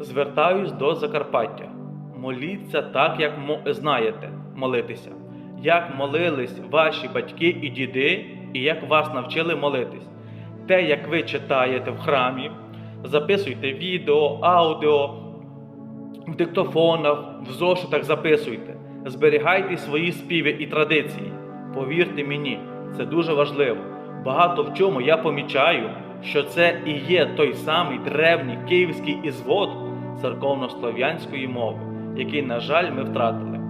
Звертаюсь до Закарпаття. Моліться так, як знаєте молитися, як молились ваші батьки і діди, і як вас навчили молитись. Те, як ви читаєте в храмі, записуйте відео, аудіо, в диктофонах, в зошитах записуйте. Зберігайте свої співи і традиції. Повірте мені, це дуже важливо. Багато в чому я помічаю, що це і є той самий древній київський ізвод церковнослов'янської мови, який, на жаль, ми втратили.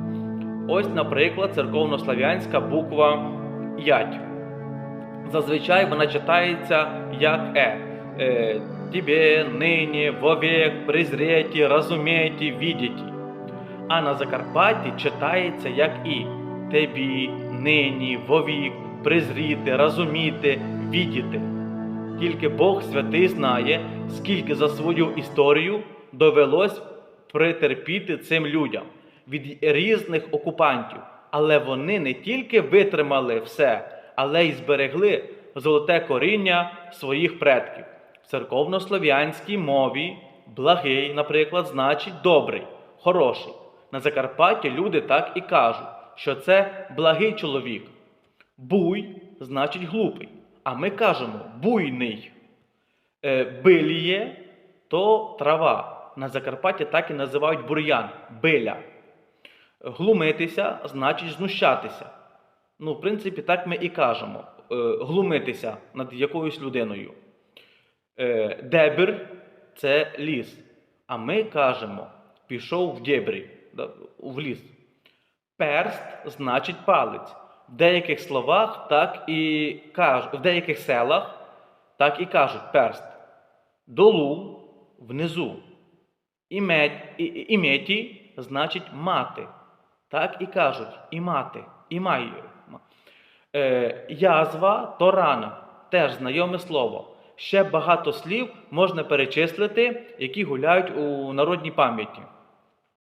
Ось, наприклад, церковнослов'янська буква Ять. Зазвичай вона читається як Е. е Тебе, нині, вовек, презреті, розуміті, відіті. А на Закарпатті читається як І. Тебі, нині, вовік, презріти, розуміти, відіти. Тільки Бог святий знає, скільки за свою історію довелось притерпіти цим людям від різних окупантів. Але вони не тільки витримали все, але й зберегли золоте коріння своїх предків. В церковнослов'янській мові благий, наприклад, значить добрий, хороший. На Закарпатті люди так і кажуть, що це благий чоловік. Буй значить глупий. А ми кажемо буйний. Е, Биліє то трава. На Закарпатті так і називають бур'ян биля. Глумитися значить знущатися. Ну, в принципі, так ми і кажемо. Е, глумитися над якоюсь людиною. Е, Дебір це ліс. А ми кажемо, пішов в дєбрі, в ліс. Перст значить палець. В деяких словах так і кажуть, в деяких селах так і кажуть перст. Долу внизу. Іметі значить мати. Так і кажуть і мати, і маю. Е, язва то рана. Теж знайоме слово. Ще багато слів можна перечислити, які гуляють у народній пам'яті.